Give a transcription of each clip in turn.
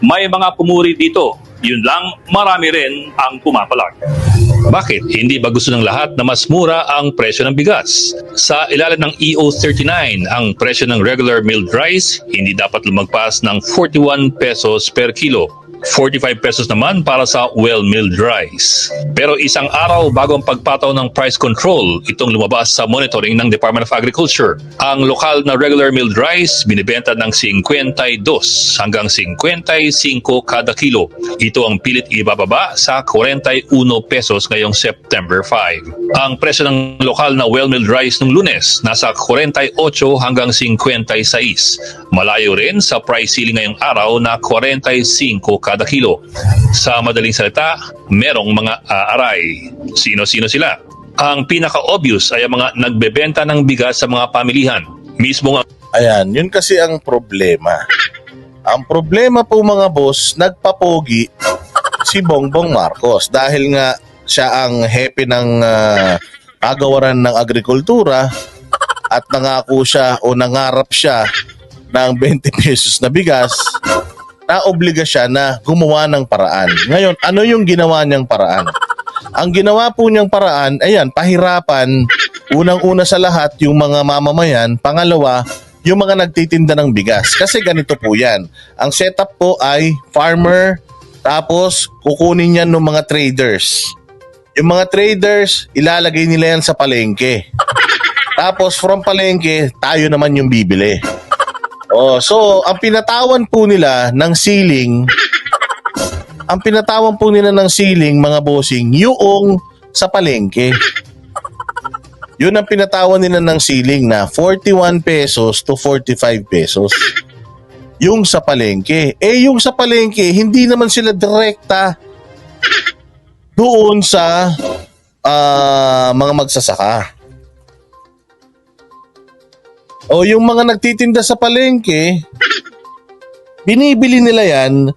May mga pumuri dito. Yun lang, marami rin ang pumapalag. Bakit? Hindi ba gusto ng lahat na mas mura ang presyo ng bigas? Sa ilalim ng EO39, ang presyo ng regular milled rice hindi dapat lumagpas ng 41 pesos per kilo. 45 pesos naman para sa well-milled rice. Pero isang araw bago ang pagpataw ng price control, itong lumabas sa monitoring ng Department of Agriculture. Ang lokal na regular milled rice binibenta ng 52 hanggang 55 kada kilo. Ito ang pilit ibababa sa 41 pesos ngayong September 5. Ang presyo ng lokal na well-milled rice ng lunes nasa 48 hanggang 56. Malayo rin sa price ceiling ngayong araw na 45 kada kilo. Sa madaling salita, merong mga aaray. Sino-sino sila? Ang pinaka-obvious ay ang mga nagbebenta ng bigas sa mga pamilihan. Mismo nga Ayan, yun kasi ang problema. Ang problema po mga boss, nagpapogi si Bongbong Marcos dahil nga siya ang hepe ng kagawaran ng agrikultura at nangako siya o nangarap siya ng 20 pesos na bigas na obliga siya na gumawa ng paraan. Ngayon, ano yung ginawa niyang paraan? Ang ginawa po niyang paraan, ayan, pahirapan, unang-una sa lahat, yung mga mamamayan, pangalawa, yung mga nagtitinda ng bigas. Kasi ganito po yan. Ang setup po ay farmer, tapos kukunin yan ng mga traders. Yung mga traders, ilalagay nila yan sa palengke. Tapos from palengke, tayo naman yung bibili. Oh, so ang pinatawan po nila ng ceiling, ang pinatawan po nila ng ceiling mga bossing, yung sa palengke. Yun ang pinatawan nila ng ceiling na 41 pesos to 45 pesos. Yung sa palengke. Eh yung sa palengke, hindi naman sila direkta doon sa ah, mga magsasaka. O yung mga nagtitinda sa palengke, binibili nila yan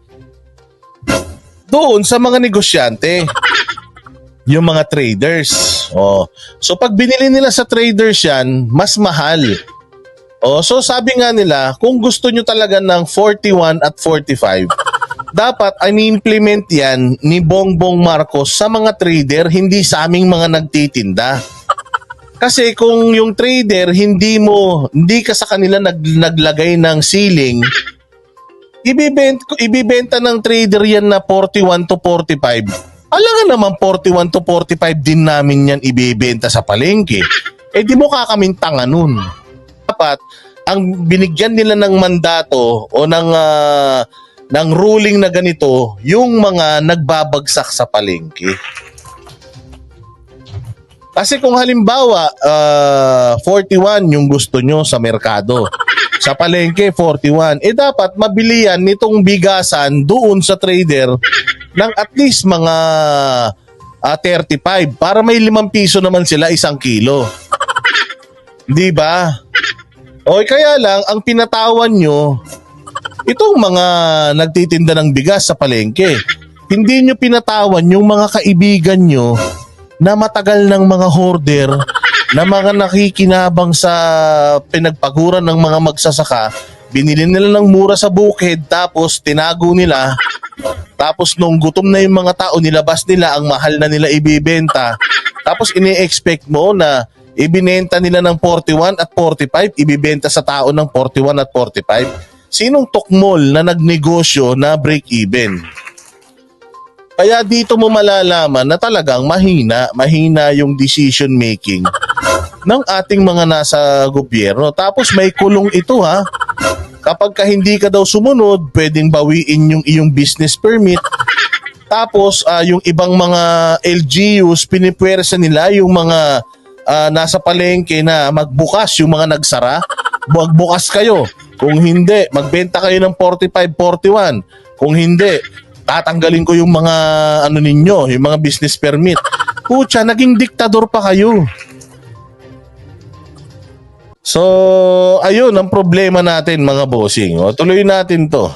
doon sa mga negosyante. Yung mga traders. O, so pag binili nila sa traders yan, mas mahal. O, so sabi nga nila, kung gusto nyo talaga ng 41 at 45, dapat ini-implement yan ni Bongbong Marcos sa mga trader, hindi sa aming mga nagtitinda. Kasi kung yung trader hindi mo hindi ka sa kanila nag, naglagay ng ceiling, ibibenta ibibenta ng trader yan na 41 to 45. Alangan naman 41 to 45 din namin yan ibibenta sa palengke. Eh di mo kakaming tanga nun. Dapat ang binigyan nila ng mandato o ng ah, ng ruling na ganito yung mga nagbabagsak sa palengke. Kasi kung halimbawa, ah, 41 yung gusto nyo sa merkado. Sa palengke, 41. Eh dapat mabili yan nitong bigasan doon sa trader ng at least mga ah, 35 para may 5 piso naman sila isang kilo. Di ba? O kaya lang, ang pinatawan nyo, itong mga nagtitinda ng bigas sa palengke. Hindi nyo pinatawan yung mga kaibigan nyo na matagal ng mga hoarder na mga nakikinabang sa pinagpaguran ng mga magsasaka, binili nila ng mura sa bukid tapos tinago nila tapos nung gutom na yung mga tao, nilabas nila ang mahal na nila ibibenta. Tapos ini-expect mo na ibinenta nila ng 41 at 45, ibibenta sa tao ng 41 at 45. Sinong tukmol na nagnegosyo na break even? Kaya dito mo malalaman na talagang mahina, mahina yung decision making ng ating mga nasa gobyerno. Tapos may kulong ito ha. Kapag ka hindi ka daw sumunod, pwedeng bawiin yung iyong business permit. Tapos ah, yung ibang mga LGUs, pinipwersa nila yung mga ah, nasa palengke na magbukas, yung mga nagsara. Magbukas kayo. Kung hindi, magbenta kayo ng 45-41. Kung hindi, tatanggalin ko yung mga ano ninyo, yung mga business permit. Pucha, naging diktador pa kayo. So, ayun ang problema natin mga bossing. O, tuloy natin to.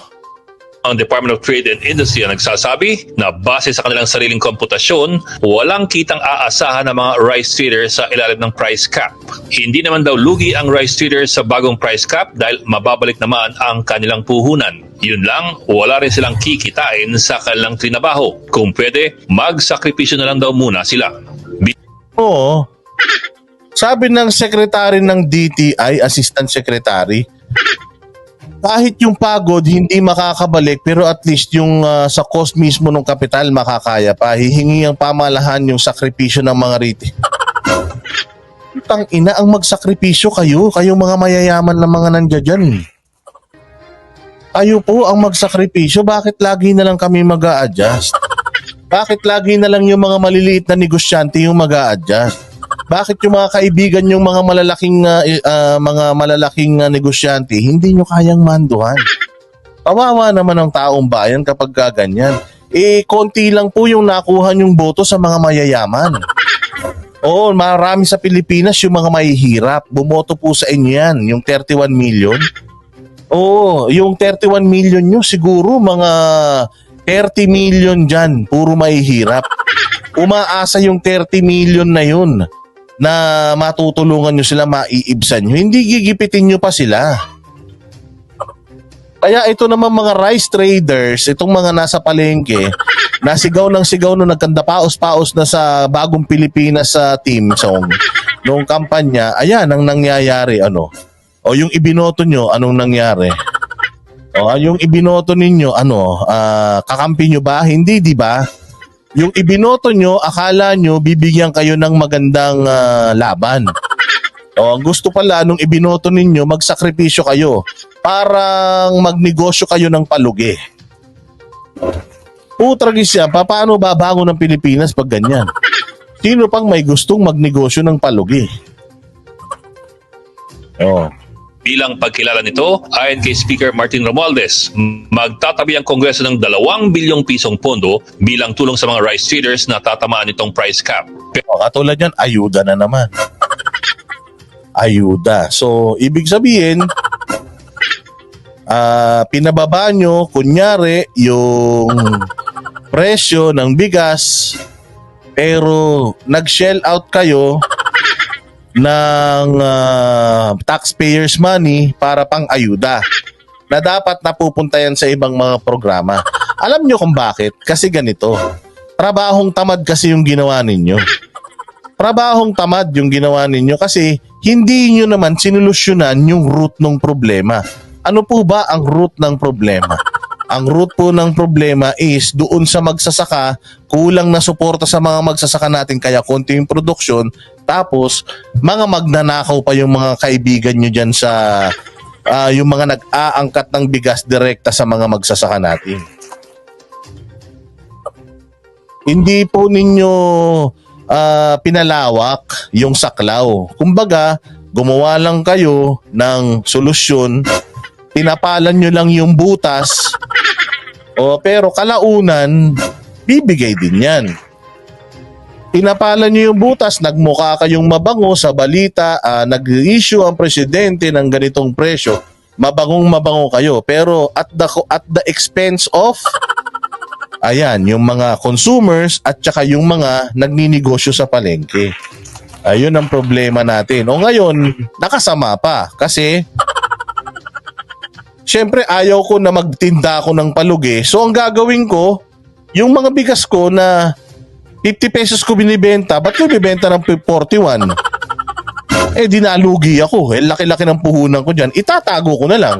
ang Department of Trade and Industry ang nagsasabi na base sa kanilang sariling komputasyon, walang kitang aasahan ng mga rice traders sa ilalim ng price cap. Hindi naman daw lugi ang rice traders sa bagong price cap dahil mababalik naman ang kanilang puhunan. Yun lang, wala rin silang kikitain sa kanilang trinabaho. Kung pwede, magsakripisyo na lang daw muna sila. Bi- Oo. Sabi ng secretary ng DTI, assistant secretary, kahit yung pagod hindi makakabalik pero at least yung ah, sa cost mismo ng kapital makakaya pa. Hihingi ang pamalahan yung sakripisyo ng mga retail. Tang ina ang magsakripisyo kayo, kayong mga mayayaman na mga nandiyan. Kayo po ang magsakripisyo, bakit lagi na lang kami mag adjust Bakit lagi na lang yung mga maliliit na negosyante yung mag adjust Bakit yung mga kaibigan yung mga malalaking i- ah, mga malalaking ah, negosyante hindi nyo kayang manduhan? Kawawa naman ang taong bayan kapag gaganyan. Eh, konti lang po yung nakuha yung boto sa mga mayayaman. Oo, marami sa Pilipinas yung mga mahihirap. Bumoto po sa inyo yan, yung 31 million. Oo, yung 31 million nyo siguro mga 30 million dyan, puro mahihirap. Umaasa yung 30 million na yun na matutulungan nyo sila, maiibsan nyo. Hindi gigipitin nyo pa sila. Kaya ito naman mga rice traders, itong mga nasa palengke, nasigaw ng sigaw nung nagkanda-paos-paos na sa bagong Pilipinas sa team song noong kampanya, ayan ang nangyayari ano. O yung ibinoto nyo, anong nangyari? O yung ibinoto ninyo, ano, ah, kakampi nyo ba? Hindi, di ba? Yung ibinoto nyo, akala nyo bibigyan kayo ng magandang ah, laban. O ang gusto pala nung ibinoto ninyo, magsakripisyo kayo. Parang magnegosyo kayo ng palugi. Putragis pa- paano babangon ng Pilipinas pag ganyan? Sino pang may gustong magnegosyo ng palugi? Oh. Bilang pagkilala nito, ayon kay Speaker Martin Romualdez, magtatabi ang Kongreso ng 2 bilyong pisong pondo bilang tulong sa mga rice traders na tatamaan nitong price cap. O, katulad yan, ayuda na naman. Ayuda. So, ibig sabihin, ah pinababa nyo, kunyari, yung presyo ng bigas, pero nag-shell out kayo ng ah, taxpayers money para pang ayuda na dapat napupunta yan sa ibang mga programa. Alam nyo kung bakit? Kasi ganito. Trabahong tamad kasi yung ginawa ninyo trabahong tamad yung ginawa ninyo kasi hindi nyo naman sinulusyonan yung root ng problema. Ano po ba ang root ng problema? Ang root po ng problema is doon sa magsasaka, kulang na suporta sa mga magsasaka natin kaya konti yung production. Tapos, mga magnanakaw pa yung mga kaibigan nyo dyan sa ah, yung mga nag-aangkat ng bigas direkta sa mga magsasaka natin. Hindi po ninyo ah, pinalawak yung saklaw. Kumbaga, gumawa lang kayo ng solusyon, tinapalan nyo lang yung butas, o pero kalaunan, bibigay din yan. Tinapalan nyo yung butas, nagmukha kayong mabango sa balita, ah, nag-issue ang presidente ng ganitong presyo, mabangong mabango kayo. Pero at the, at the expense of Ayan, yung mga consumers at saka yung mga nagninegosyo sa palengke. Ayun ang problema natin. O ngayon, nakasama pa kasi Siyempre ayaw ko na magtinda ako ng palugi. So ang gagawin ko, yung mga bigas ko na 50 pesos ko binibenta, ba't ko bibenta ng 41? Eh, dinalugi ako. Eh, laki-laki ng puhunan ko dyan. Itatago ko na lang.